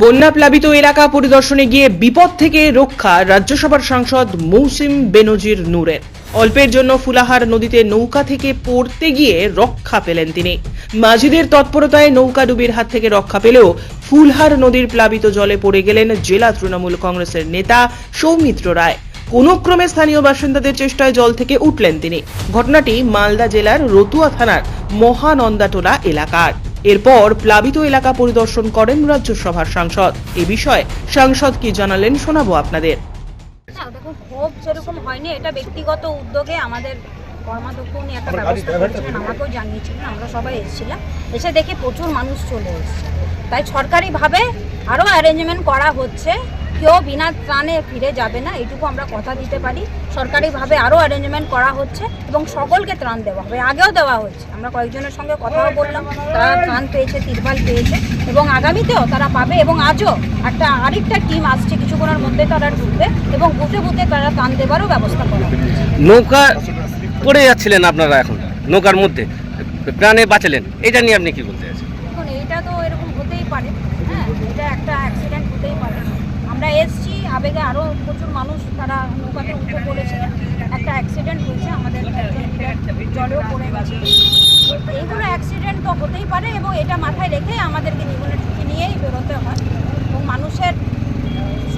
বন্যা প্লাবিত এলাকা পরিদর্শনে গিয়ে বিপদ থেকে রক্ষা রাজ্যসভার সাংসদ মৌসিম বেনজির নূরের। অল্পের জন্য ফুলাহার নদীতে নৌকা থেকে পড়তে গিয়ে রক্ষা পেলেন তিনি। মাঝিদের তৎপরতায় নৌকা ডুবির হাত থেকে রক্ষা পেলেও ফুলহার নদীর প্লাবিত জলে পড়ে গেলেন জেলা তৃণমূল কংগ্রেসের নেতা সৌমিত্র রায়। কোনো ক্রমে স্থানীয় বাসিন্দাদের চেষ্টায় জল থেকে উঠলেন তিনি। ঘটনাটি মালদা জেলার রতুয়া থানার মহানন্দাটোলা এলাকার। এরপর প্লাবিত এলাকা পরিদর্শন করেন রাজ্যসভার সাংসদ। এ বিষয়ে সাংসদ কি জানালেন শোনাবো আপনাদের। দেখুন ক্ষোভ সেরকম হয়নি এটা ব্যক্তিগত উদ্যোগে আমাদের কর্মাধ্যক্ষ উনি একটা ব্যবস্থা করেছিলেন আমাকেও জানিয়েছিলেন আমরা সবাই এসেছিলাম এসে দেখে প্রচুর মানুষ চলে এসেছে। তাই সরকারিভাবে আরও অ্যারেঞ্জমেন্ট করা হচ্ছে কেউ বিনা ত্রাণে ফিরে যাবে না এইটুকু আমরা কথা দিতে পারি। সরকারিভাবে আরও অ্যারেঞ্জমেন্ট করা হচ্ছে এবং সকলকে ত্রাণ দেওয়া হবে। আগেও দেওয়া হচ্ছে আমরা কয়েকজনের সঙ্গে কথাও বললাম তারা ত্রাণ পেয়েছে তিরপাল পেয়েছে এবং আগামীতেও তারা পাবে এবং আজও একটা আরেকটা টিম আসছে কিছুক্ষণের মধ্যে তারা ঢুকবে এবং বুঝে বুথে তারা ত্রাণ দেওয়ারও ব্যবস্থা করা নৌকা পড়ে যাচ্ছিলেন আপনারা এখন নৌকার মধ্যে প্রাণে বাঁচালেন এটা নিয়ে আপনি কি বলতে চাইছেন? এইটা তো এরকম হতেই পারে। হ্যাঁ এটা একটা অ্যাক্সিডেন্ট হতেই পারে। আমরা এসছি, আবেগে আরও প্রচুর মানুষ তারা নৌকাতে উঠে পড়েছিলেন একটা অ্যাক্সিডেন্ট হয়েছে আমাদের জলেও পড়ে গেছে। এইগুলো অ্যাক্সিডেন্ট তো হতেই পারে এবং এটা মাথায় রেখে আমাদেরকে জীবনের ঝুঁকি নিয়েই বেরোতে হয়। এবং মানুষের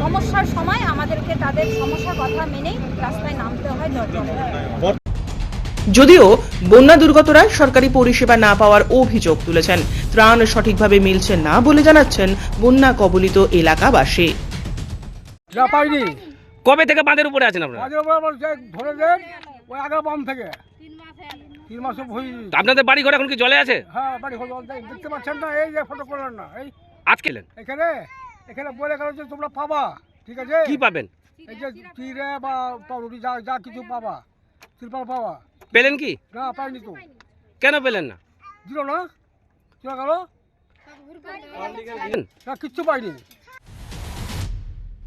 সমস্যার সময় আমাদেরকে তাদের সমস্যার কথা মেনেই রাস্তায় নামতে হয় দরকার। যদিও বন্যা দুর্গতরা সরকারি পরিষেবা না পাওয়ার অভিযোগ তুলেছেন। ত্রাণ সঠিকভাবে মিলছে না বলে জানাচ্ছেন বন্যা কবলিত এলাকাবাসী। যা পাইনি। কবে থেকে বাঁধের উপরে আছেন আপনারা? ধরে দেন ওই বাম থেকে। তিন মাসে আপনাদের বাড়ি ঘর এখন কি জলে আছে? হ্যাঁ বাড়ি হল দেখতে পাচ্ছেন না এই যে ফটো করলেন না এই এখানে এখানে বলে গেল যে তোমরা পাবা ঠিক আছে? কি পাবেন? এই যে তীরে বা পাউরুটি যা যা কিছু পাবা তিরপাল পাবা। পেলেন কি? না পাইনি তো। কেন পেলেন না? দিল না? চলে গেল না কিচ্ছু পাইনি।